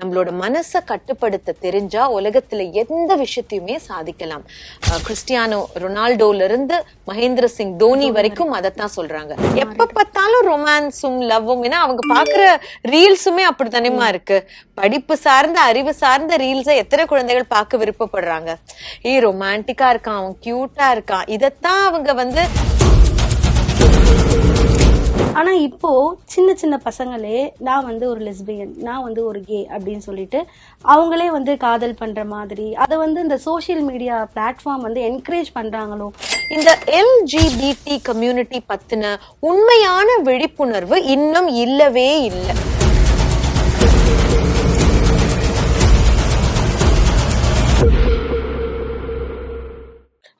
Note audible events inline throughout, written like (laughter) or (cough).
நம்மளோட மனசை கட்டுப்படுத்த தெரிஞ்சா உலகத்துல எந்த விஷயத்தையுமே சாதிக்கலாம். கிறிஸ்டியானோ ரொனால்டோல இருந்து மகேந்திர சிங் தோனி வரைக்கும் அதைத்தான் சொல்றாங்க. எப்ப பார்த்தாலும் ரொமான்ஸும் லவ்வும் ஏன்னா அவங்க பாக்குற ரீல்ஸுமே அப்படித்தானேமா இருக்கு. படிப்பு சார்ந்த அறிவு சார்ந்த ரீல்ஸை எத்தனை குழந்தைகள் பார்க்க விருப்பப்படுறாங்க? ஏய் ரொமான்டிக்கா இருக்கான் அவன் கியூட்டா இருக்கான். இதத்தான் அவங்க வந்து ஆனா இப்போ சின்ன சின்ன பசங்களே நான் வந்து ஒரு லெஸ்பியன் நான் வந்து ஒரு கே அப்படின்னு சொல்லிட்டு அவங்களே வந்து காதல் பண்ற மாதிரி அதை வந்து இந்த சோஷியல் மீடியா பிளாட்ஃபார்ம் வந்து என்கரேஜ் பண்றாங்களோ? இந்த எல்ஜிபிடி கம்யூனிட்டி பத்தின உண்மையான விழிப்புணர்வு இன்னும் இல்லவே இல்லை.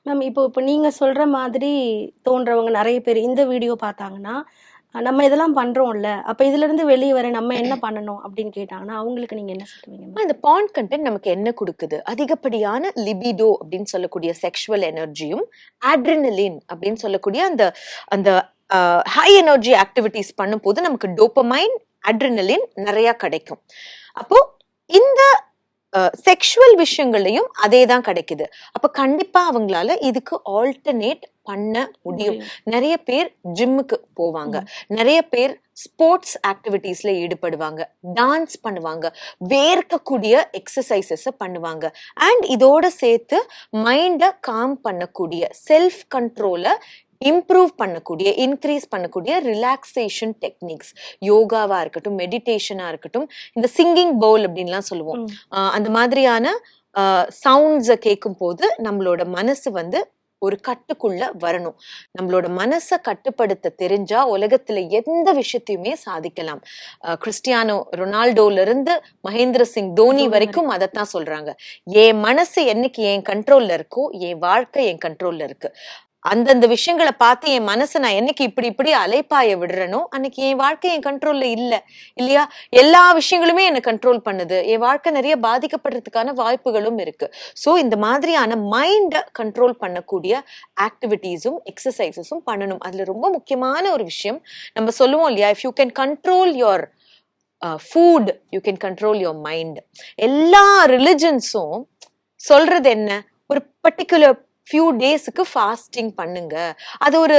மேம் இப்போ இப்போ நீங்க சொல்ற மாதிரி தோன்றவங்க நிறைய பேர் இந்த வீடியோ பார்த்தாங்கன்னா நம்ம இதெல்லாம் பண்றோம்ல அப்ப இதுல இருந்து வெளியே வர நம்ம என்ன (clears throat) பண்ணணும் அப்படின்னு கேட்டாங்கன்னா அவங்களுக்கு நீங்க என்ன சொல்லுவீங்க? இந்த பான் கண்டென்ட் நமக்கு என்ன கொடுக்குது அதிகப்படியான லிபிடோ அப்படின்னு சொல்லக்கூடிய செக்ஷுவல் எனர்ஜியும் ஆட்ரினலின் அப்படின்னு சொல்லக்கூடிய அந்த அந்த ஹை எனர்ஜி ஆக்டிவிட்டிஸ் பண்ணும்போது நமக்கு டோப்பமைன் அட்ரினலின் நிறைய கிடைக்கும் அப்போ இந்த செக்ஷுவல் விஷயங்கள்லயும் அதே தான் கிடைக்குது. அப்ப கண்டிப்பா அவங்களால இதுக்கு ஆல்டர்னேட் பண்ண முடியும். நிறைய பேர் ஜிம்முக்கு போவாங்க. நிறைய பேர் ஸ்போர்ட்ஸ் ஆக்டிவிட்டீஸ்ல ஈடுபடுவாங்க. டான்ஸ் பண்ணுவாங்க. வேர்க்கக்கூடிய எக்ஸசைசஸ் பண்ணுவாங்க. அண்ட் இதோட சேர்த்து மைண்டை காம் பண்ணக்கூடிய செல்ஃப் கண்ட்ரோலை இம்ப்ரூவ் பண்ணக்கூடிய இன்க்ரீஸ் பண்ணக்கூடிய ரிலாக்ஸேஷன் டெக்னிக்ஸ் யோகாவா இருக்கட்டும் மெடிடேஷனா இருக்கட்டும் இந்த சிங்கிங் பவுல் அப்படின்லாம் சொல்லுவோம். அந்த மாதிரியான சவுண்ட்ஸை கேட்கும் போது நம்மளோட மனசு வந்து ஒரு கட்டுக்குள்ள வரணும். நம்மளோட மனசை கட்டுப்படுத்த தெரிஞ்சா உலகத்துல எந்த விஷயத்தையுமே சாதிக்கலாம். கிறிஸ்டியானோ ரொனால்டோல இருந்து மகேந்திர சிங் தோனி வரைக்கும் அதைத்தான் சொல்றாங்க. என் மனசு என்னைக்கு என் கண்ட்ரோல்ல இருக்கோ என் வாழ்க்கை என் கண்ட்ரோல்ல இருக்கு. அந்தந்த விஷயங்களை பார்த்து என் மனசை நான் என்னைக்கு இப்படி இப்படி அலைப்பாய விடுறேனோ அன்னைக்கு என் வாழ்க்கை என் கண்ட்ரோல்ல இல்ல. இல்லையா? எல்லா விஷயங்களுமே என்னை கண்ட்ரோல் பண்ணுது. என் வாழ்க்கை நிறைய பாதிக்கப்படுறதுக்கான வாய்ப்புகளும் இருக்கு. ஸோ இந்த மாதிரியான மைண்டை கண்ட்ரோல் பண்ணக்கூடிய ஆக்டிவிட்டீஸும் எக்ஸசைசஸும் பண்ணணும். அதுல ரொம்ப முக்கியமான ஒரு விஷயம் நம்ம சொல்லுவோம் இல்லையா? If you can control your food you can control your mind எல்லா ரிலிஜன்ஸும் சொல்றது என்ன? ஒரு பர்டிகுலர் ஃபியூ டேஸுக்கு ஃபாஸ்டிங் பண்ணுங்க. அது ஒரு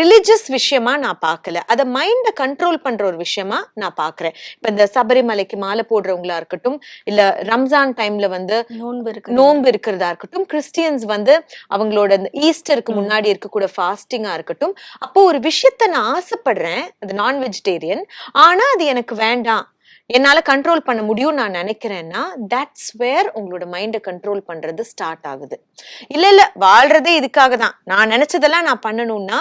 ரிலிஜியஸ் விஷயமா நான் பார்க்கல. அதை மைண்டை கண்ட்ரோல் பண்ற ஒரு விஷயமா நான் பார்க்கறேன். இப்ப இந்த சபரிமலைக்கு மாலை போடுறவங்களா இருக்கட்டும் இல்ல ரம்ஜான் டைம்ல வந்து நோன்பு இருக்கு நோன்பு இருக்கிறதா இருக்கட்டும் கிறிஸ்டியன்ஸ் வந்து அவங்களோட இந்த ஈஸ்டருக்கு முன்னாடி இருக்கக்கூட ஃபாஸ்டிங்கா இருக்கட்டும் அப்போ ஒரு விஷயத்த நான் ஆசைப்படுறேன். அது நான் வெஜிடேரியன் ஆனா அது எனக்கு வேண்டாம். என்னால் கண்ட்ரோல் பண்ண முடியும் நான் நினைக்கிறேன்னா தட்ஸ் வேர் உங்களோட மைண்டை கண்ட்ரோல் பண்ணுறது ஸ்டார்ட் ஆகுது. இல்லை இல்லை வாழ்றதே இதுக்காக தான். நான் நினச்சதெல்லாம் நான் பண்ணணும்னா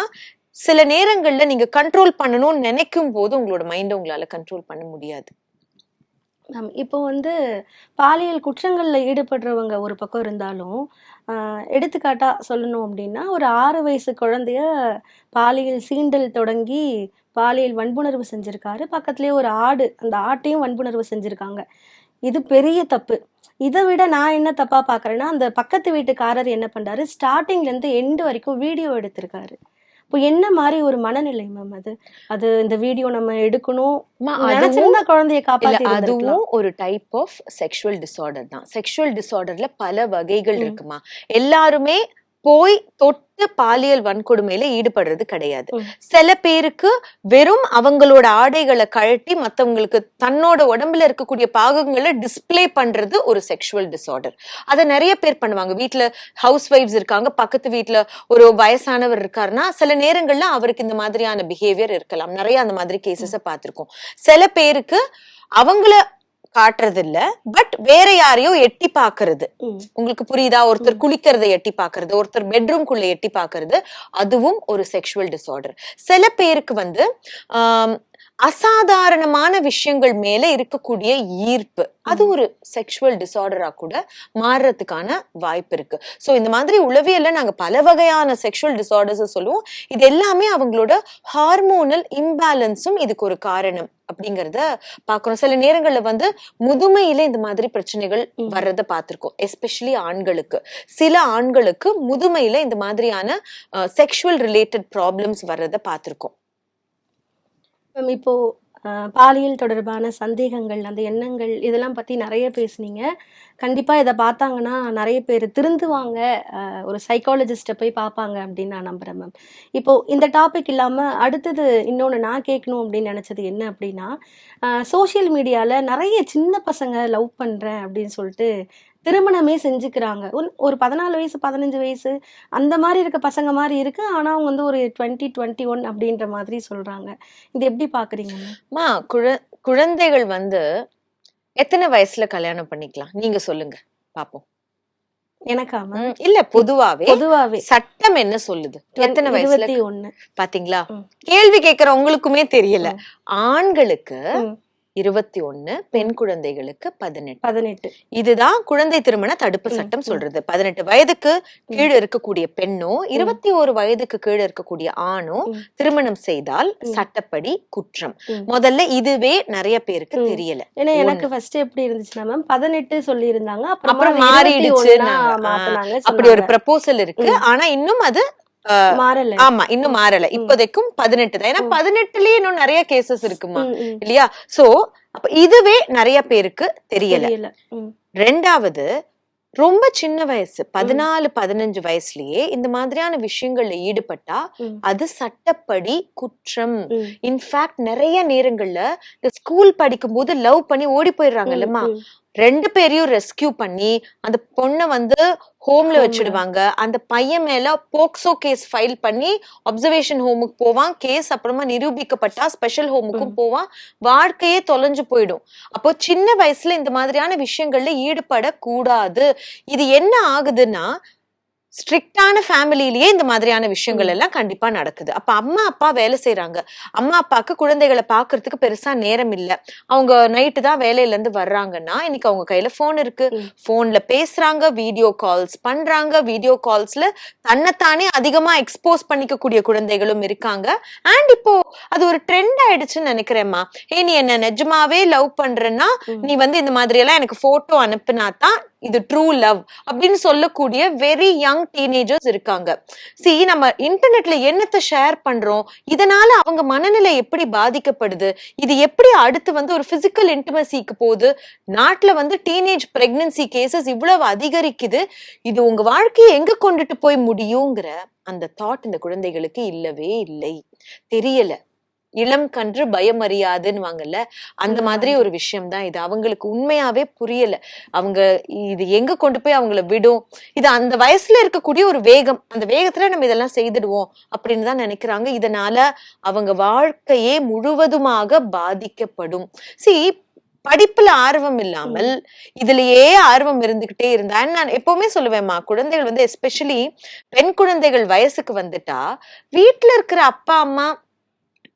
சில நேரங்களில் நீங்கள் கண்ட்ரோல் பண்ணணும்னு நினைக்கும் போது உங்களோட மைண்டை உங்களால் கண்ட்ரோல் பண்ண முடியாது. இப்போ வந்து பாலியல் குற்றங்களில் ஈடுபடுறவங்க ஒரு பக்கம் இருந்தாலும் எடுத்துக்காட்டாக சொல்லணும் அப்படின்னா ஒரு ஆறு வயசு குழந்தைய பாலியல் சீண்டல் தொடங்கி பாலியல் வன்புணர்வு செஞ்சுருக்காரு. பக்கத்துலேயே ஒரு ஆடு அந்த ஆட்டையும் வன்புணர்வு செஞ்சுருக்காங்க. இது பெரிய தப்பு. இதை விட நான் என்ன தப்பாக பார்க்குறேன்னா அந்த பக்கத்து வீட்டுக்காரர் என்ன பண்ணுறாரு ஸ்டார்டிங்லேருந்து எண்டு வரைக்கும் வீடியோ எடுத்திருக்காரு. இப்போ என்ன மாதிரி ஒரு மனநிலை மேம் அது அது இந்த வீடியோ நம்ம எடுக்கணும் நினைச்சிருந்தா குழந்தைய காப்பாத்தி. அதுவும் ஒரு டைப் ஆஃப் செக்ஷுவல் டிசார்டர் தான் செக்ஷுவல் டிசார்டர்ல பல வகைகள். இருக்குமா எல்லாருமே போய் தொட்டு பாலியல் வன்கொடுமையில ஈடுபடுறது கிடையாது. சில பேருக்கு வெறும் அவங்களோட ஆடைகளை கழட்டி மத்தவங்களுக்கு தன்னோட உடம்புல இருக்கக்கூடிய பாகங்களை டிஸ்ப்ளே பண்றது ஒரு செக்ஷுவல் டிசார்டர் அதை நிறைய பேர் பண்ணுவாங்க. வீட்ல ஹவுஸ் ஒய்ஃப்ஸ் இருக்காங்க. பக்கத்து வீட்ல ஒரு வயசானவர் இருக்காருன்னா சில நேரங்கள்ல அவருக்கு இந்த மாதிரியான பிஹேவியர் இருக்கலாம். நிறைய அந்த மாதிரி கேசஸ பார்த்திருக்கோம். சில பேருக்கு அவங்கள காட்டுறது இல்ல பட் வேற யாரையோ எட்டி பாக்குறது. உங்களுக்கு புரியுதா? ஒருத்தர் குளிக்கிறதை எட்டி பாக்குறது ஒருத்தர் பெட்ரூம்குள்ள எட்டி பாக்குறது அதுவும் ஒரு செக்ஷுவல் டிசார்டர் சில பேருக்கு வந்து அசாதாரணமான விஷயங்கள் மேல இருக்கக்கூடிய ஈர்ப்பு. அது ஒரு செக்ஷுவல் டிசார்டரா கூட மாறுறதுக்கான வாய்ப்பு இருக்கு. சோ இந்த மாதிரி உளவியல்ல நாங்க பல வகையான செக்ஷுவல் டிசார்டர்ஸ் சொல்லுவோம். இது எல்லாமே அவங்களோட ஹார்மோனல் இம்பேலன்ஸும் இதுக்கு ஒரு காரணம். அப்படிங்கறத பாக்குறோம் சில நேரங்கள்ல வந்து முதுமையில இந்த மாதிரி பிரச்சனைகள். வர்றத பார்த்திருக்கோம். எஸ்பெஷலி ஆண்களுக்கு. சில ஆண்களுக்கு முதுமையில இந்த மாதிரியான செக்ஷுவல் ரிலேட்டட் ப்ராப்ளம்ஸ் வர்றத பார்த்திருக்கோம். மேம் இப்போ பாலியல் தொடர்பான சந்தேகங்கள் அந்த எண்ணங்கள் இதெல்லாம் பத்தி நிறைய பேசுனீங்க. கண்டிப்பா இதை பார்த்தாங்கன்னா நிறைய பேர் திருந்துவாங்க. அஹ், ஒரு சைக்காலஜிஸ்ட்டை போய் பார்ப்பாங்க அப்படின்னு நான் நம்புகிறேன் மேம் இப்போ இந்த டாபிக் இல்லாம அடுத்தது இன்னொன்று நான் கேட்கணும் அப்படின்னு நினைச்சது என்ன அப்படின்னா சோஷியல் மீடியால நிறைய சின்ன பசங்க லவ் பண்றேன் அப்படின்னு சொல்லிட்டு திருமணமே செஞ்சுக்கிறாங்க. ஒரு- பதினாலு வயசு பதினஞ்சு வயசு அந்த மாதிரி இருக்க பசங்க மாதிரி இருக்கு. ஆனா அவங்க வந்து ஒரு டுவெண்ட்டி டுவெண்ட்டி ஒன் அப்படின்ற மாதிரி சொல்றாங்க. இது எப்படி பாக்குறீங்க குழ குழந்தைகள் வந்து எத்தனை வயசுல கல்யாணம் பண்ணிக்கலாம்? நீங்க சொல்லுங்க. பாப்போம். எனக்கா மேம் ம், இல்ல பொதுவாவே பொதுவாவே. சட்டம் என்ன சொல்லுது? எத்தனை வயசுல இருபத்தி ஒண்ணு பாத்தீங்களா. கேள்வி கேக்குற உங்களுக்குமே தெரியல. ஆண்களுக்கு. இருபத்தி ஒண்ணு பெண் குழந்தைகளுக்கு பதினெட்டு பதினெட்டு இதுதான் குழந்தை திருமண தடுப்பு சட்டம். சொல்றது பதினெட்டு வயதுக்கு கீழே இருக்கக்கூடிய பெண்ணோ இருபத்தி ஒரு வயதுக்கு கீழே இருக்கக்கூடிய ஆணோ. திருமணம் செய்தால். சட்டப்படி குற்றம். முதல்ல இதுவே நிறைய பேருக்கு. தெரியல ஏன்னா எனக்கு ஃபர்ஸ்ட் எப்படி இருந்துச்சுன்னா மேம் பதினெட்டு சொல்லி இருந்தாங்க அப்புறம் மாறிடுச்சு அப்படி ஒரு. ப்ரப்போசல் இருக்கு. ஆனா இன்னும் அது ஆமா இன்னும் மாறல. இப்போதைக்கும் பதினெட்டு தான் ஏன்னா. பதினெட்டுலயே இன்னும் நிறைய கேசஸ் இருக்குமா. இல்லையா? சோ அப்ப இதுவே நிறைய பேருக்கு தெரியல. ரெண்டாவது ரொம்ப சின்ன வயசு பதினாலு பதினஞ்சு வயசுலயே இந்த மாதிரியான விஷயங்கள்ல ஈடுபட்டா அது சட்டப்படி குற்றம். இன்ஃபேக்ட் நிறைய நேரங்கள்ல இந்த ஸ்கூல் படிக்கும் போது லவ் பண்ணி ஓடி போயிடுறாங்க இல்லம்மா? ம், ரெண்டு பேரையும் ரெஸ்கியூ பண்ணி அந்த பொண்ணை வந்து ஹோம்ல. வச்சிடுவாங்க. அந்த பையன் மேல போக்சோ கேஸ் ஃபைல் பண்ணி அப்சர்வேஷன் ஹோமுக்கு போவான். கேஸ் அப்புறமா நிரூபிக்கப்பட்டா ஸ்பெஷல் ஹோமுக்கும். போவான். வாழ்க்கையே தொலைஞ்சு போயிடும். அப்போ சின்ன வயசுல இந்த மாதிரியான விஷயங்கள்ல ஈடுபடக்கூடாது. இது என்ன ஆகுதுன்னா ஸ்ட்ரிக்டான ஃபேமிலியிலேயே இந்த மாதிரியான விஷயங்கள். எல்லாம் கண்டிப்பா நடக்குது. அப்ப அம்மா அப்பா வேலை செய்றாங்க. அம்மா அப்பாக்கு குழந்தைகளை பாக்குறதுக்கு பெருசா நேரம் இல்ல. அவங்க நைட்டு தான் வேலையில இருந்து வர்றாங்கன்னா இன்னைக்கு அவங்க கையில போன் இருக்கு. போன்ல பேசுறாங்க வீடியோ கால்ஸ் பண்றாங்க. வீடியோ கால்ஸ்ல தன்னைத்தானே அதிகமா எக்ஸ்போஸ் பண்ணிக்கக்கூடிய குழந்தைகளும் இருக்காங்க. அண்ட் இப்போ அது ஒரு ட்ரெண்ட் ஆயிடுச்சுன்னு நினைக்கிறேம்மா. ஏ நீ என்ன நிஜமாவே லவ் பண்றேன்னா. நீ வந்து இந்த மாதிரி எல்லாம் எனக்கு போட்டோ அனுப்புனா தான் இது ட்ரூ லவ் அப்படின்னு சொல்லக்கூடிய வெரி யங் டீனேஜர்ஸ் இருக்காங்க. சி நம்ம இன்டர்நெட்ல என்னத்தை ஷேர் பண்றோம்? இதனால அவங்க மனநிலை எப்படி பாதிக்கப்படுது? இது எப்படி அடுத்து வந்து ஒரு பிசிக்கல் இன்டிமசிக்கு போகுது? நாட்டில் வந்து டீனேஜ் பிரெக்னன்சி கேசஸ் இவ்வளவு அதிகரிக்குது. இது உங்க வாழ்க்கையை எங்க கொண்டுட்டு போய் முடியுங்கிற அந்த தாட் இந்த குழந்தைகளுக்கு இல்லவே இல்லை. தெரியல. இளம் கன்று பயமறியாதுன்னு வாங்கல்ல அந்த மாதிரி. ஒரு விஷயம் தான் இது. அவங்களுக்கு உண்மையாவே புரியல. அவங்க இது எங்க கொண்டு போய் அவங்கள விடும்? இது அந்த வயசுல இருக்கக்கூடிய ஒரு வேகம். அந்த வேகத்துல நம்ம இதெல்லாம் செய்துடுவோம் அப்படின்னு தான் நினைக்கிறாங்க. இதனால அவங்க வாழ்க்கையே முழுவதுமாக பாதிக்கப்படும். சி படிப்புல ஆர்வம் இல்லாமல் இதுலயே ஆர்வம் இருந்துகிட்டே இருந்தா நான் எப்பவுமே சொல்லுவேன்மா குழந்தைகள் வந்து எஸ்பெஷலி பெண் குழந்தைகள் வயசுக்கு வந்துட்டா வீட்ல இருக்கிற அப்பா அம்மா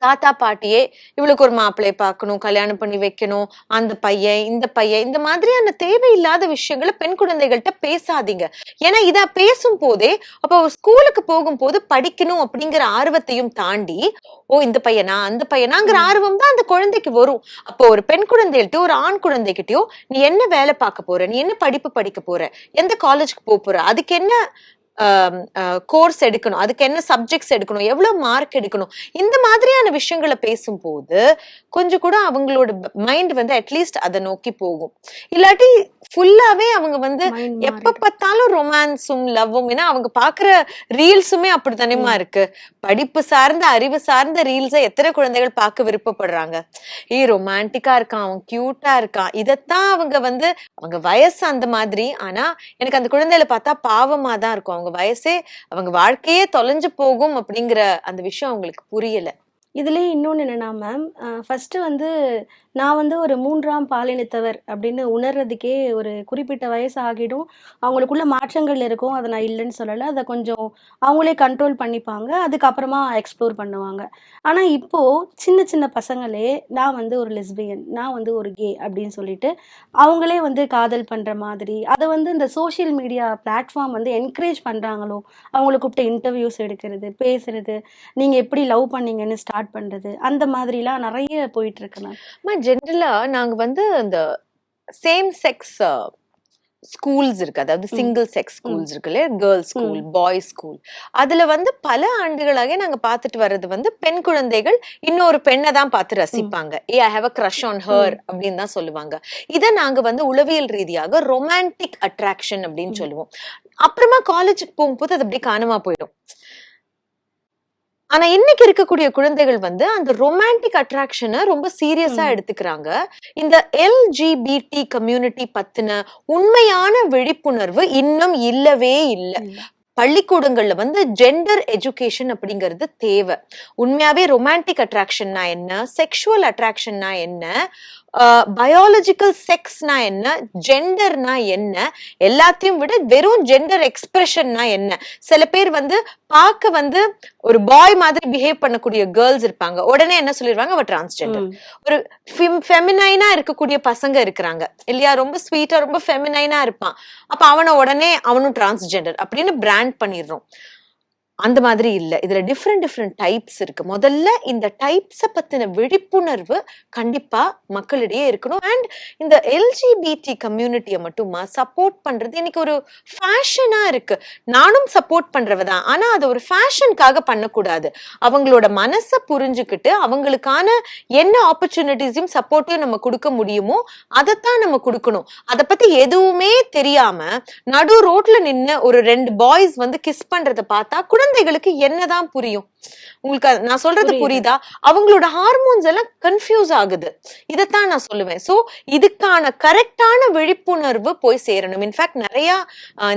தாத்தா பாட்டியே இவளுக்கு ஒரு மாப்பிள்ளைய பார்க்கணும் கல்யாணம் பண்ணி வைக்கணும் அந்த பையன் இந்த பையன் இந்த மாதிரியான தேவையில்லாத விஷயங்களை பெண் குழந்தைகள்கிட்ட பேசாதீங்க. ஏன்னா இத பேசும் போதே அப்போ ஸ்கூலுக்கு போகும்போது படிக்கணும் அப்படிங்கிற ஆர்வத்தையும் தாண்டி ஓ இந்த பையனா அந்த பையனாங்கிற. ஆர்வம் தான் அந்த குழந்தைக்கு வரும். அப்போ ஒரு பெண் குழந்தைகிட்டயோ ஒரு ஆண் குழந்தைகிட்டயோ நீ என்ன வேலை பார்க்க போற? நீ என்ன படிப்பு படிக்க போற? எந்த காலேஜ்க்கு போக போற? அதுக்கு என்ன கோர்ஸ் எடுக்கணும். அதுக்கு என்ன சப்ஜெக்ட்ஸ் எடுக்கணும்? எவ்வளவு மார்க் எடுக்கணும்? இந்த மாதிரியான விஷயங்களை பேசும்போது கொஞ்சம் கூட அவங்களோட மைண்ட் வந்து அட்லீஸ்ட் அதை நோக்கி போகும். இல்லாட்டி ஃபுல்லாவே அவங்க வந்து எப்ப. பார்த்தாலும் ரொமான்ஸும் லவ்வும் ஏன்னா அவங்க பாக்குற ரீல்ஸுமே அப்படித்தானேமா இருக்கு. படிப்பு சார்ந்த அறிவு சார்ந்த ரீல்ஸை எத்தனை குழந்தைகள் பார்க்க விருப்பப்படுறாங்க? ஏய் ரொமான்டிக்கா இருக்கான் அவன் கியூட்டா இருக்கான். இதத்தான் அவங்க வந்து அவங்க வயசு அந்த மாதிரி. ஆனா எனக்கு அந்த குழந்தைகளை பார்த்தா பாவமா தான் இருக்கும். அவங்க வயசே அவங்க வாழ்க்கையே தொலைஞ்சு போகும் அப்படிங்கிற அந்த விஷயம் அவங்களுக்கு புரியல. இதுலேயே இன்னொன்னு என்னன்னா மேம் ஃபர்ஸ்ட் வந்து நான் வந்து ஒரு மூன்றாம் பாலினத்தவர் அப்படின்னு உணர்றதுக்கே ஒரு குறிப்பிட்ட வயசு ஆகிடும் அவங்களுக்குள்ள மாற்றங்கள் இருக்கும். அதை நான் இல்லைன்னு சொல்லலை. அதை கொஞ்சம் அவங்களே கண்ட்ரோல் பண்ணிப்பாங்க. அதுக்கப்புறமா எக்ஸ்ப்ளோர் பண்ணுவாங்க. ஆனால் இப்போ சின்ன சின்ன பசங்களே நான் வந்து ஒரு லெஸ்பியன் நான் வந்து ஒரு கே அப்படின்னு சொல்லிட்டு அவங்களே வந்து காதல் பண்ணுற மாதிரி அதை வந்து இந்த சோஷியல் மீடியா பிளாட்ஃபார்ம் வந்து என்கரேஜ் பண்ணுறாங்களோ அவங்களை கூப்பிட்டு இன்டர்வியூஸ் எடுக்கிறது பேசுறது நீங்கள் எப்படி லவ் பண்ணீங்கன்னு ஸ்டார்ட் பண்ணுறது அந்த மாதிரிலாம் நிறைய போயிட்டு இருக்கு மேம் ஜென்ரலா நாங்க வந்து இந்த சேம் செக்ஸ் ஸ்கூல்ஸ் இருக்கு. அதாவது. சிங்கிள் செக்ஸ் ஸ்கூல்ஸ் இருக்கு இல்லையா? கேர்ள்ஸ் ஸ்கூல் பாய்ஸ் ஸ்கூல் அதுல வந்து பல ஆண்டுகளாக நாங்க பார்த்துட்டு வர்றது வந்து பெண் குழந்தைகள் இன்னொரு பெண்ணை தான் பார்த்து ரசிப்பாங்க. ஏ I have a crush on her அப்படின்னு தான் சொல்லுவாங்க. இதை நாங்க வந்து உளவியல் ரீதியாக ரொமான்டிக் அட்ராக்ஷன் அப்படின்னு. சொல்லுவோம். அப்புறமா காலேஜுக்கு போகும்போது அது அப்படியே காணாம போயிடும். ஆனா இன்னைக்கு இருக்கக்கூடிய குழந்தைகள் வந்து அந்த ரொமான்டிக் அட்ராக்ஷனை ரொம்ப சீரியஸா. எடுத்துக்கிறாங்க. இந்த எல்ஜிபிடி கம்யூனிட்டி பத்தின உண்மையான விழிப்புணர்வு இன்னும் இல்லவே இல்லை. இல்ல. பள்ளிக்கூடங்கள்ல வந்து ஜெண்டர் எஜுகேஷன் அப்படிங்கிறது தேவை. உண்மையாவே ரொமான்டிக் அட்ராக்ஷன்னா என்ன? செக்ஷுவல் அட்ராக்ஷன்னா என்ன? பயாலஜிக்கல் செக்ஸ்னா என்ன? ஜெண்டர்னா என்ன? எல்லாத்தையும் விட வெறும் ஜெண்டர் எக்ஸ்பிரஷன்னா என்ன? சில பேர் வந்து பார்க்க வந்து ஒரு பாய் மாதிரி பிஹேவ் பண்ணக்கூடிய கேர்ள்ஸ் இருப்பாங்க. உடனே என்ன சொல்லிடுவாங்க அவ டிரான்ஸ்ஜெண்டர். ஒரு ஃபெமினைனா இருக்கக்கூடிய பசங்க இருக்கிறாங்க. இல்லையா? ரொம்ப ஸ்வீட்டா ரொம்ப ஃபெமினைனா இருப்பான். அப்ப அவனை உடனே அவனும் டிரான்ஸ்ஜெண்டர் அப்படின்னு பிராண்ட் பண்ணிடுறோம். அந்த மாதிரி இல்ல. இதுல டிஃப்ரெண்ட் டிஃப்ரெண்ட் டைப்ஸ் இருக்கு. முதல்ல இந்த டைப்ஸ பத்தின விழிப்புணர்வு கண்டிப்பா மக்களிடையே இருக்கணும். அண்ட் இந்த எல்ஜிபிடி கம்யூனிட்டியை மட்டுமா சப்போர்ட் பண்றது இன்னைக்கு ஒரு ஃபேஷனா இருக்கு. நானும் சப்போர்ட் பண்றவ தான். ஆனா அது ஒரு ஃபேஷனுக்காக பண்ணக்கூடாது. அவங்களோட மனசை புரிஞ்சுக்கிட்டு அவங்களுக்கான என்ன ஆப்பர்ச்சுனிட்டிஸையும் சப்போர்ட்டையும் நம்ம கொடுக்க முடியுமோ அதைத்தான் நம்ம கொடுக்கணும். அதை பத்தி எதுவுமே தெரியாம நடு ரோட்ல நின்று ஒரு ரெண்டு பாய்ஸ் வந்து கிஸ் பண்றதை பார்த்தா கூட குழந்தைகளுக்கு என்னதான் புரியும்? உங்களுக்கு நான் சொல்றது புரியுது. அவங்களோட ஹார்மோன்ஸ் எல்லாம் கன்ஃபியூஸ் ஆகுது. இதைத்தான் நான் சொல்லுவேன். சோ இதுக்கான கரெக்டான விழிப்புணர்வு போய் சேரணும். இன்ஃபேக்ட் நிறைய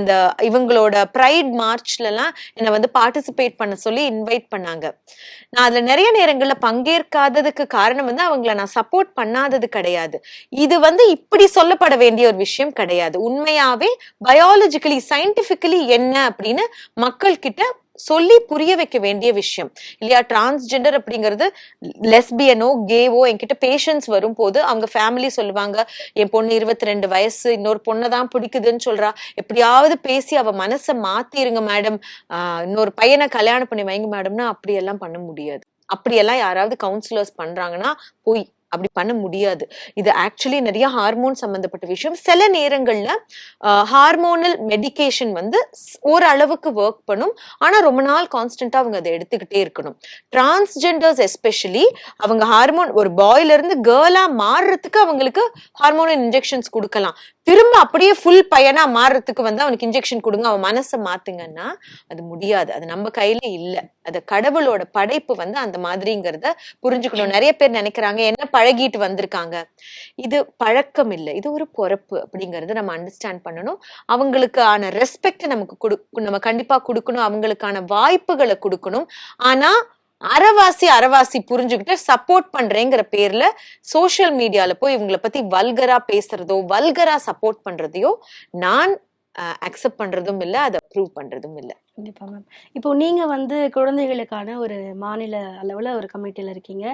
இந்த இவங்களோட ப்ரைட் மார்ச்ல எல்லாம் என்னை வந்து பார்ட்டிசிபேட் பண்ண சொல்லி இன்வைட் பண்ணாங்க. நான் அதுல நிறைய நேரங்கள்ல பங்கேற்காததுக்கு காரணம் வந்து அவங்கள நான் சப்போர்ட் பண்ணாதது கிடையாது. இது வந்து இப்படி சொல்லப்பட வேண்டிய ஒரு விஷயம் கிடையாது. உண்மையாவே பயாலஜிக்கலி சயின்டிபிக்கலி என்ன அப்படின்னு மக்கள் கிட்ட சொல்லி புரிய வைக்க வேண்டிய விஷயம். இல்லையா? டிரான்ஸ்ஜெண்டர் அப்படிங்கிறது லெஸ்பியனோ கேவோ என்கிட்ட பேஷன்ஸ் வரும்போது அவங்க ஃபேமிலி சொல்லுவாங்க என் பொண்ணு இருபத்தி ரெண்டு வயசு இன்னொரு பொண்ணை தான் பிடிக்குதுன்னு சொல்றா. எப்படியாவது பேசி அவ மனசை மாத்திருங்க மேடம் இன்னொரு பையனை கல்யாணம் பண்ணி வைங்க மேடம்னா அப்படியெல்லாம் பண்ண முடியாது. அப்படியெல்லாம் யாராவது கவுன்சிலர்ஸ் பண்றாங்கன்னா போய் அப்படி பண்ண முடியாது. இது ஆக்சுவலி நிறைய ஹார்மோன் சம்பந்தப்பட்ட விஷயம். சில நேரங்கள்ல ஹார்மோனல் மெடிகேஷன் வந்து ஒரு ஓரளவுக்கு ஒர்க் பண்ணும். ஆனா ரொம்ப நாள் கான்ஸ்டன்டா அவங்க அதை எடுத்துக்கிட்டே இருக்கணும். டிரான்ஸ்ஜெண்டர்ஸ் எஸ்பெஷலி அவங்க ஹார்மோன் ஒரு பாய்ல இருந்து மாறுறதுக்கு அவங்களுக்கு ஹார்மோனல் இன்ஜெக்ஷன்ஸ் கொடுக்கலாம். திரும்ப அப்படியே ஃபுல் பையனா மாறுறதுக்கு வந்து அவனுக்கு இன்ஜெக்ஷன் கொடுங்க அவன் மனசை மாத்துங்கன்னா அது முடியாது. அது நம்ம கையில இல்ல. அது கடவுளோட படைப்பு வந்து அந்த மாதிரிங்கிறத புரிஞ்சுக்கணும். நிறைய பேர் நினைக்கிறாங்க என்ன பழகிட்டு வந்திருக்காங்க. இது பழக்கம் இல்லை இது ஒரு பொறப்பு அப்படிங்கறத நம்ம அண்டர்ஸ்டாண்ட் பண்ணணும். அவங்களுக்கான ரெஸ்பெக்ட் நமக்கு கொடு நம்ம கண்டிப்பா கொடுக்கணும். அவங்களுக்கான வாய்ப்புகளை கொடுக்கணும். ஆனா அறவாசி அறவாசி புரிஞ்சுக்கிட்டு சப்போர்ட் பண்றேங்கிற பேர்ல சோஷியல் மீடியால போய் இவங்கள பத்தி வல்கரா பேசுறதோ வல்கரா சப்போர்ட் பண்றதையோ நான் அக்செப்ட் பண்றதும் இல்லை அதை அப்ரூவ் பண்றதும் இல்லை. கண்டிப்பா மேம் இப்போ நீங்க வந்து குழந்தைகளுக்கான ஒரு மாநில அளவுல ஒரு கமிட்டியில் இருக்கீங்க.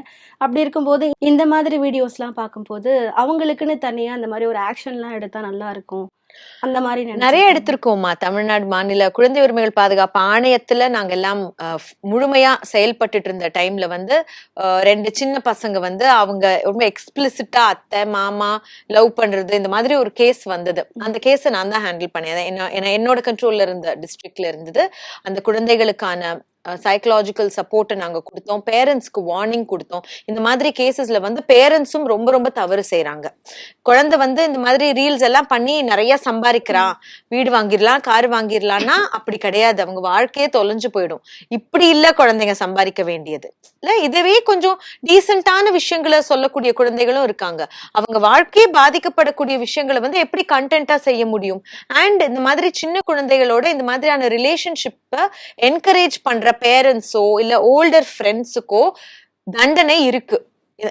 அப்படி இருக்கும்போது இந்த மாதிரி வீடியோஸ்லாம் பார்க்கும்போது அவங்களுக்குன்னு தனியா அந்த மாதிரி ஒரு ஆக்ஷன்லாம் எடுத்தா நல்லா இருக்கும். அந்த மாதிரி நிறைய எடுத்திருக்கோம்மா. தமிழ்நாடு மாநில குழந்தை உரிமைகள் பாதுகாப்பு ஆணையத்துல நாங்க எல்லாம் முழுமையா செயல்பட்டுட்டு இருந்த டைம்ல வந்து ரெண்டு சின்ன பசங்க வந்து அவங்க ரொம்ப எக்ஸ்பிளிசிட்டா அத்தை மாமா லவ் பண்றது இந்த மாதிரி ஒரு கேஸ் வந்தது. அந்த கேஸை நான் தான் ஹேண்டில் பண்ணேன். என்ன- என்னோட கண்ட்ரோல்ல இருந்த டிஸ்ட்ரிக்ட்ல இருந்தது. அந்த குழந்தைகளுக்கான சைக்கலாஜிக்கல் சப்போர்ட்டை நாங்க கொடுத்தோம். பேரண்ட்ஸ்க்கு வார்னிங் கொடுத்தோம். இந்த மாதிரி கேசஸ்ல வந்து பேரண்ட்ஸும் ரொம்ப ரொம்ப தவறு செய்யறாங்க குழந்தை வந்து இந்த மாதிரி ரீல்ஸ் எல்லாம் பண்ணி நிறைய சம்பாதிக்கிறான் வீடு வாங்கிடலாம் கார் வாங்கிடலாம்னா அப்படி கிடையாது. அவங்க வாழ்க்கையே தொலைஞ்சு போயிடும். இப்படி இல்ல குழந்தைங்க சம்பாதிக்க வேண்டியது. இல்ல இதுவே கொஞ்சம் டீசென்டான விஷயங்களை சொல்லக்கூடிய குழந்தைகளும் இருக்காங்க. அவங்க வாழ்க்கையே பாதிக்கப்படக்கூடிய விஷயங்களை வந்து எப்படி கண்டென்ட்டா செய்ய முடியும்? அண்ட் இந்த மாதிரி சின்ன குழந்தைகளோட இந்த மாதிரியான ரிலேஷன்ஷிப்பை என்கரேஜ் பண்ற பேரண்ட்ஸோ இல்ல ஓல்டர் ஃப்ரெண்ட்ஸுக்கோ தண்டனை இருக்கு.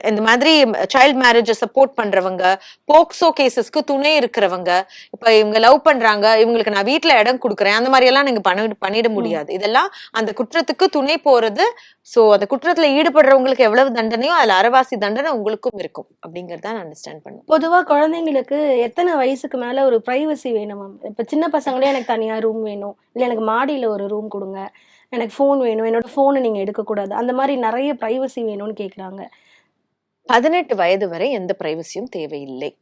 இந்த மாதிரி சைல்ட் மேரேஜை சப்போர்ட் பண்றவங்க போக்சோ கேசஸ்க்கு துணை இருக்கிறவங்க இப்ப இவங்க லவ் பண்றாங்க இவங்களுக்கு நான் வீட்ல இடம் கொடுக்குறேன் அந்த மாதிரி எல்லாம் நீங்க பண்ண பண்ணிட முடியாது. இதெல்லாம் அந்த குற்றத்துக்கு துணை போறது. சோ அந்த குற்றத்துல ஈடுபடுறவங்களுக்கு எவ்வளவு தண்டனையோ அதுல அறவாசி தண்டனை உங்களுக்கும் இருக்கும் அப்படிங்கறத நான் அண்டர்ஸ்டாண்ட் பண்ணுவேன். பொதுவா குழந்தைங்களுக்கு எத்தனை வயசுக்கு மேல ஒரு பிரைவசி வேணும் மேம் இப்ப சின்ன பசங்களே எனக்கு தனியா ரூம் வேணும். இல்ல எனக்கு மாடியில ஒரு ரூம் கொடுங்க. எனக்கு ஃபோன் வேணும். என்னோட ஃபோனை நீங்க எடுக்கக்கூடாது. அந்த மாதிரி நிறைய பிரைவசி வேணும்னு கேக்குறாங்க. பதினெட்டு வயது வரை எந்த பிரைவசியும் தேவையில்லை.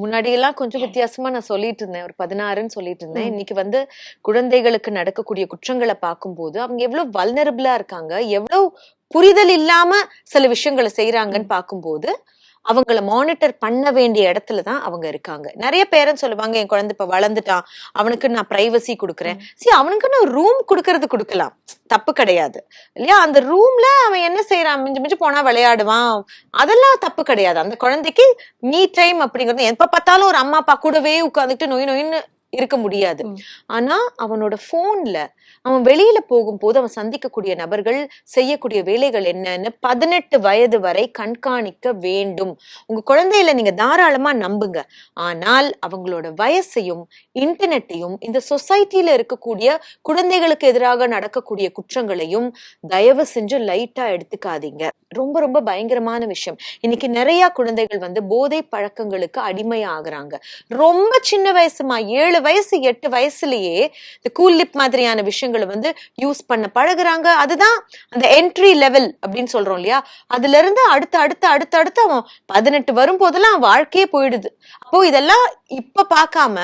முன்னாடி எல்லாம் கொஞ்சம் வித்தியாசமா நான் சொல்லிட்டு இருந்தேன். ஒரு பதினாறுன்னு சொல்லிட்டு இருந்தேன். இன்னைக்கு வந்து குழந்தைகளுக்கு நடக்கக்கூடிய குற்றங்களை பார்க்கும்போது அவங்க எவ்வளவு வல்னரபிளா இருக்காங்க எவ்வளவு புரிதல் இல்லாம சில விஷயங்களை செய்யறாங்கன்னு பார்க்கும்போது அவங்கள மானிட்டர் பண்ண வேண்டிய இடத்துல தான் அவங்க இருக்காங்க. நிறைய பேரண்ட்ஸ் சொல்லுவாங்க என் குழந்தை இப்ப வளர்ந்துட்டான். அவனுக்கு நான் பிரைவசி கொடுக்குறேன். சரி அவனுக்கு நான் ரூம் கொடுக்கறது கொடுக்கலாம். தப்பு கிடையாது. இல்லையா? அந்த ரூம்ல அவன் என்ன செய்யறான் மிஞ்சு மிஞ்சு போனா விளையாடுவான். அதெல்லாம் தப்பு கிடையாது. அந்த குழந்தைக்கு மீ டைம் அப்படிங்கிறது எப்ப பார்த்தாலும் ஒரு அம்மா அப்பா கூடவே உட்காந்துட்டு நொய் நொயின்னு இருக்க முடியாது. ஆனா அவனோட போன்ல அவன் வெளியில போகும்போது அவன் சந்திக்கக்கூடிய நபர்கள் செய்யக்கூடிய வேலைகள் என்னன்னு பதினெட்டு வயது வரை கண்காணிக்க வேண்டும். உங்க குழந்தையில நீங்க தாராளமா நம்புங்க. ஆனால் அவங்களோட வயசையும் இன்டர்நெட்டையும் இந்த சொசைட்டில இருக்கக்கூடிய குழந்தைகளுக்கு எதிராக நடக்கக்கூடிய குற்றங்களையும் தயவு செஞ்சு லைட்டா எடுத்துக்காதீங்க. ரொம்ப ரொம்ப பயங்கரமான விஷயம். இன்னைக்கு நிறைய குழந்தைகள் வந்து போதை பழக்கங்களுக்கு அடிமையாகிறாங்க. ரொம்ப சின்ன வயசுமா ஏழு வயசு எட்டு வயசுலயே இந்த கூல் லிப் மாதிரியான விஷயங்களை வந்து யூஸ் பண்ண பழகுறாங்க. அதுதான் அந்த என்ட்ரி லெவல் அப்படின்னு சொல்றோம் இல்லையா? அதுல இருந்து அடுத்து அடுத்து அடுத்து அடுத்து அவன் பதினெட்டு வரும்போதெல்லாம் வாழ்க்கையே போயிடுது. அப்போ இதெல்லாம் இப்ப பார்க்காம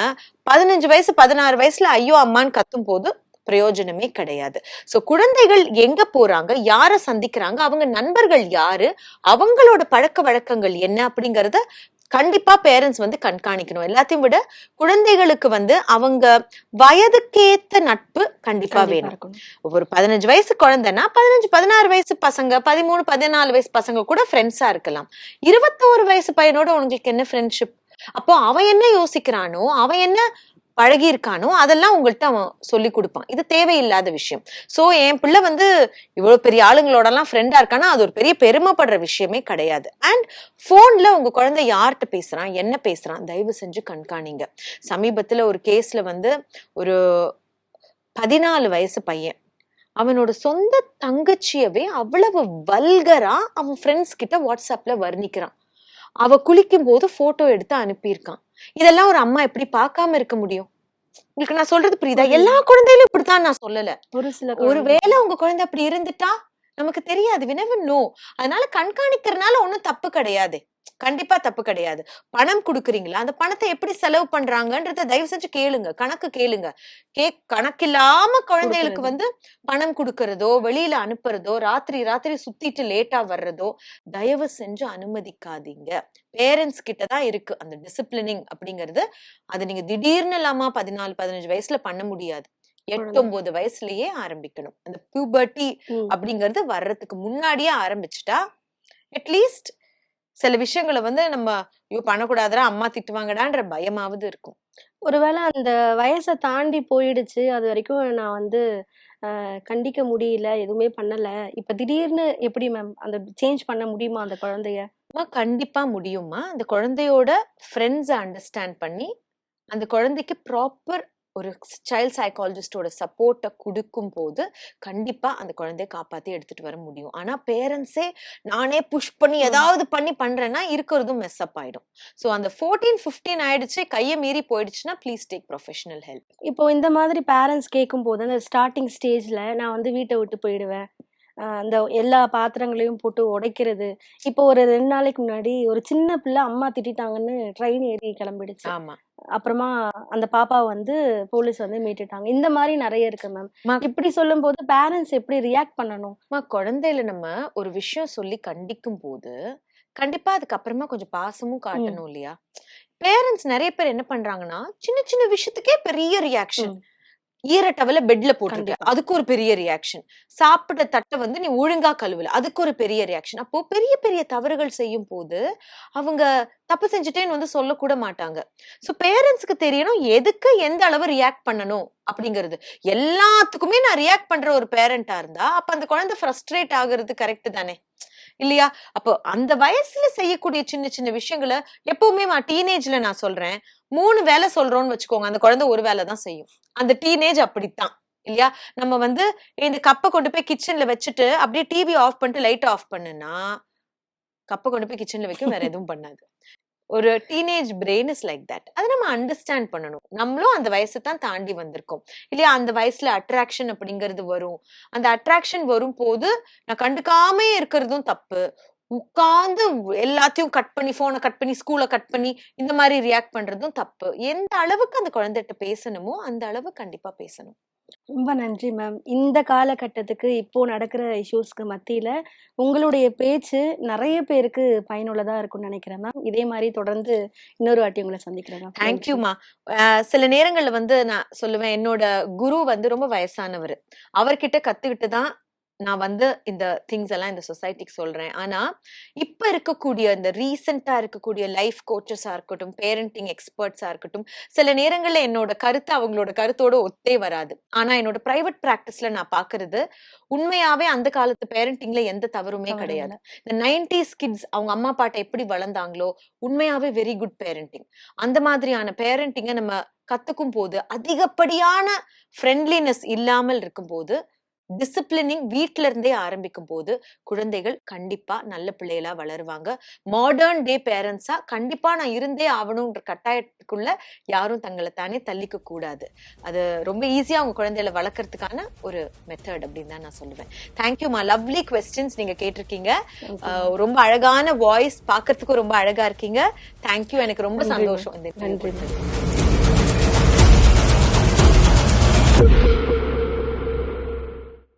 பதினஞ்சு வயசு பதினாறு வயசுல ஐயோ அம்மான்னு கத்தும் போது பிரயோஜனமே கிடையாது. சோ குழந்தைகள் எங்க போறாங்க? யார சந்திக்கிறாங்க? அவங்க நண்பர்கள் யாரு? அவங்களோட பழக்க வழக்கங்கள் என்ன அப்படிங்கறத கண்டிப்பா பேரண்ட்ஸ் வந்து கண்காணிக்கணும். எல்லாத்தையும் விட குழந்தைகளுக்கு வந்து அவங்க வயதுக்கேத்த நட்பு கண்டிப்பா வேணும். ஒரு பதினஞ்சு வயசு குழந்தைன்னா பதினஞ்சு பதினாறு வயசு பசங்க பதிமூணு பதினாலு வயசு பசங்க கூட ஃப்ரெண்ட்ஸா இருக்கலாம். இருபத்தோரு வயசு பையனோட உங்களுக்கு என்ன ஃப்ரெண்ட்ஷிப் அப்போ அவன் என்ன யோசிக்கிறானோ அவன் என்ன பழகியிருக்கானோ அதெல்லாம் உங்கள்கிட்ட அவன் சொல்லி கொடுப்பான். இது தேவையில்லாத விஷயம். சோ என் பிள்ளை வந்து இவ்வளவு பெரிய ஆளுங்களோட எல்லாம் ஃப்ரெண்டா இருக்கானா அது ஒரு பெரிய பெருமைப்படுற விஷயமே கிடையாது. அண்ட் போன்ல உங்க குழந்தை யார்கிட்ட பேசுறான் என்ன பேசுறான் தயவு செஞ்சு கண்காணிங்க. சமீபத்துல ஒரு கேஸ்ல வந்து ஒரு பதினாலு வயசு பையன். அவனோட சொந்த தங்கச்சியவே அவ்வளவு வல்கரா அவன் ஃப்ரெண்ட்ஸ் கிட்ட வாட்ஸ்அப்ல வர்ணிக்கிறான். அவ குளிக்கும் போது போட்டோ எடுத்து அனுப்பியிருக்கான். இதெல்லாம் ஒரு அம்மா எப்படி பார்க்காம இருக்க முடியும்? உங்களுக்கு நான் சொல்றது புரியுதா. எல்லா குழந்தைகளும் இப்படித்தான் நான் சொல்லல. ஒரு சில ஒருவேளை உங்க குழந்தை அப்படி இருந்துட்டா நமக்கு தெரியாது. வினவு நோ அதனால கண்காணிக்கிறதுனால ஒண்ணும் தப்பு கிடையாது. கண்டிப்பா தப்பு கிடையாது. பணம் கொடுக்குறீங்களா? அந்த பணத்தை எப்படி செலவு பண்றாங்கன்றத தயவு செஞ்சு கேளுங்க. கணக்கு கேளுங்க. கே கணக்கில்லாம குழந்தைகளுக்கு. வந்து பணம் கொடுக்கறதோ வெளியில அனுப்புறதோ ராத்திரி ராத்திரி சுத்திட்டு லேட்டா வர்றதோ தயவு செஞ்சு அனுமதிக்காதீங்க. பேரண்ட்ஸ் கிட்ட தான் இருக்கு. அந்த டிசிப்ளினிங் அப்படிங்கிறது. அது நீங்க திடீர்னு இல்லாம பதினாலு பதினஞ்சு வயசுல பண்ண முடியாது. எட்டு. ஒன்பது வயசுலயே ஆரம்பிக்கணும். அந்த பியூபர்ட்டி. அப்படிங்கிறது வர்றதுக்கு முன்னாடியே ஆரம்பிச்சுட்டா அட்லீஸ்ட் சில விஷயங்களை வந்து நம்ம ஐயோ பண்ணக்கூடாதுடா அம்மா திட்டுவாங்கடான்ற பயமாவது இருக்கும். ஒருவேளை அந்த வயசை தாண்டி போயிடுச்சு அது வரைக்கும் நான் வந்து கண்டிக்க முடியல எதுவுமே பண்ணல. இப்ப திடீர்னு எப்படி மேம்? அந்த சேஞ்ச் பண்ண முடியுமா அந்த குழந்தைய? கண்டிப்பா முடியுமா அந்த குழந்தையோட ஃப்ரெண்ட்ஸை அண்டர்ஸ்டாண்ட் பண்ணி அந்த குழந்தைக்கு ப்ராப்பர் ஒரு சைல்ட் சைக்காலஜிஸ்டோட சப்போர்ட்டை கொடுக்கும் போது கண்டிப்பா அந்த குழந்தைய காப்பாத்தி எடுத்துட்டு வர முடியும். ஆனா பேரண்ட்ஸே நானே புஷ் பண்ணி. ஏதாவது பண்ணி பண்றேன்னா இருக்கிறதும் மெஸ் அப் ஆயிடும். ஸோ அந்த ஃபோர்டீன் ஃபிஃப்டீன் ஆயிடுச்சு கையை மீறி போயிடுச்சுன்னா ப்ளீஸ் டேக் ப்ரொஃபஷனல் ஹெல்ப் இப்போ இந்த மாதிரி பேரண்ட்ஸ் கேட்கும்போது அந்த ஸ்டார்டிங் ஸ்டேஜ்ல நான் வந்து வீட்டை விட்டு போயிடுவேன். அந்த எல்லா பாத்திரங்களையும் போட்டு உடைக்கிறது. இப்போ ஒரு ரெண்டு நாளைக்கு முன்னாடி ஒரு சின்ன பிள்ளை அம்மா திட்டிட்டாங்கன்னு ட்ரெயின் ஏறி கிளம்பிடுச்சு. ஆமா. அப்புறமா அந்த பாப்பா வந்து போலீஸ் வந்து மீட்டுட்டாங்க. இந்த மாதிரி நிறைய இருக்கு மேம் இப்படி சொல்லும்போது பேரண்ட்ஸ் எப்படி ரியாக்ட் பண்ணணும்? குழந்தையில நம்ம ஒரு விஷயம் சொல்லி கண்டிக்கும் போது கண்டிப்பா அதுக்கப்புறமா கொஞ்சம் பாசமும் காட்டணும் இல்லையா? பேரண்ட்ஸ் நிறைய பேர் என்ன பண்றாங்கன்னா சின்ன சின்ன விஷயத்துக்கே பெரிய ரியாக்ஷன் ம். ஈர டவல பெட்ல போட்டிருக்க. அதுக்கு ஒரு பெரிய ரியாக்ஷன் சாப்பிட்ட தட்டை வந்து நீ ஒழுங்கா கழுவல. அதுக்கு ஒரு பெரிய ரியாக்ஷன் அப்போ பெரிய பெரிய தவறுகள் செய்யும் போது அவங்க தப்பு செஞ்சுட்டேன்னு வந்து சொல்லக்கூட மாட்டாங்க. சோ பேரண்ட்ஸ்க்கு தெரியணும் எதுக்கு எந்த அளவு ரியாக்ட் பண்ணணும் அப்படிங்கிறது. எல்லாத்துக்குமே நான் ரியாக்ட் பண்ற ஒரு பேரண்டா இருந்தா அப்ப அந்த குழந்தை ஃப்ரஸ்ட்ரேட் ஆகுறது கரெக்ட் தானே? இல்லையா? அப்போ அந்த வயசுல செய்யக்கூடிய சின்ன சின்ன விஷயங்களை எப்பவுமே டீனேஜ்ல நான் சொல்றேன். மூணு வேலை சொல்றோம்னு வச்சுக்கோங்க. அந்த குழந்தை ஒரு வேலை தான் செய்யும். அந்த டீனேஜ் அப்படித்தான். இல்லையா? நம்ம வந்து இந்த கப்பை கொண்டு போய் கிச்சன்ல வச்சுட்டு அப்படியே டிவி ஆஃப் பண்ணிட்டு லைட் ஆஃப் பண்ணுனா கப்பை கொண்டு போய் கிச்சன்ல வைக்கும் வேற எதுவும் பண்ணாது. ஒரு teenage brain is like that அதை நம்ம அண்டர்ஸ்டாண்ட் பண்ணணும். நம்மளும் அந்த வயசை தான் தாண்டி வந்திருக்கோம். இல்லையா? அந்த வயசுல அட்ராக்ஷன் அப்படிங்கிறது வரும். அந்த அட்ராக்ஷன் வரும் போது நான் கண்டுக்காம இருக்கிறதும் தப்பு. உட்கார்ந்து எல்லாத்தையும் கட் பண்ணி போனை கட் பண்ணி ஸ்கூலை கட் பண்ணி இந்த மாதிரி ரியாக்ட் பண்றதும் தப்பு. எந்த அளவுக்கு அந்த குழந்தைகிட்ட பேசணுமோ அந்த அளவு கண்டிப்பா பேசணும். ரொம்ப நன்றி மேம். இந்த காலகட்டத்துக்கு இப்போ நடக்கிற இஷ்யூஸ்க்கு மத்தியில உங்களுடைய பேச்சு நிறைய பேருக்கு பயனுள்ளதா இருக்கும்னு நினைக்கிறேன் மேம். இதே மாதிரி தொடர்ந்து இன்னொரு வாட்டி உங்களை சந்திக்கிறேன் மேம். தேங்க்யூமா சில நேரங்கள்ல வந்து நான் சொல்லுவேன் என்னோட குரு வந்து ரொம்ப வயசானவர். அவர்கிட்ட கத்துக்கிட்டு தான் நான் வந்து இந்த திங்ஸ் எல்லாம் இந்த சொசைட்டிக்கு சொல்றேன். ஆனா இப்ப இருக்கக்கூடிய இந்த ரீசெண்டா இருக்கக்கூடிய லைஃப் கோச்சஸா இருக்கட்டும் பேரண்டிங் எக்ஸ்பர்ட்ஸா இருக்கட்டும் சில நேரங்கள்ல என்னோட கருத்து அவங்களோட கருத்தோட ஒத்தே வராது. ஆனா என்னோட பிரைவேட் பிராக்டிஸ்ல நான் பாக்குறது உண்மையாவே அந்த காலத்து பேரண்டிங்ல எந்த தவறுமே தவறு கிடையாது. இந்த நைன்டிஸ் கிட்ஸ் அவங்க அம்மா பாட்டை எப்படி வளர்ந்தாங்களோ உண்மையாவே வெரி குட் பேரண்டிங் அந்த மாதிரியான பேரண்டிங்கை நம்ம கத்துக்கும் போது அதிகப்படியான ஃப்ரெண்ட்லினஸ் இல்லாமல் இருக்கும்போது டிசிப்ளினிங் வீட்ல இருந்தே ஆரம்பிக்கும் போது குழந்தைகள் கண்டிப்பா நல்ல பிள்ளைகளா வளருவாங்க. மாடர்ன் டே பேரண்ட்ஸா கண்டிப்பா நான் இருந்தே ஆகணும்ன்ற கட்டாயத்துக்குள்ள யாரும் தங்களை தானே தள்ளிக்க கூடாது. அது ரொம்ப ஈஸியா அவங்க குழந்தைகளை வளர்க்கறதுக்கான ஒரு மெத்தட் அப்படின்னு தான் நான் சொல்லுவேன். தேங்க்யூமா லவ்லி கொஸ்டின்ஸ் நீங்க கேட்டிருக்கீங்க. ரொம்ப அழகான வாய்ஸ் பார்க்கறதுக்கும் ரொம்ப அழகா இருக்கீங்க. தேங்க்யூ எனக்கு ரொம்ப சந்தோஷம் இந்த.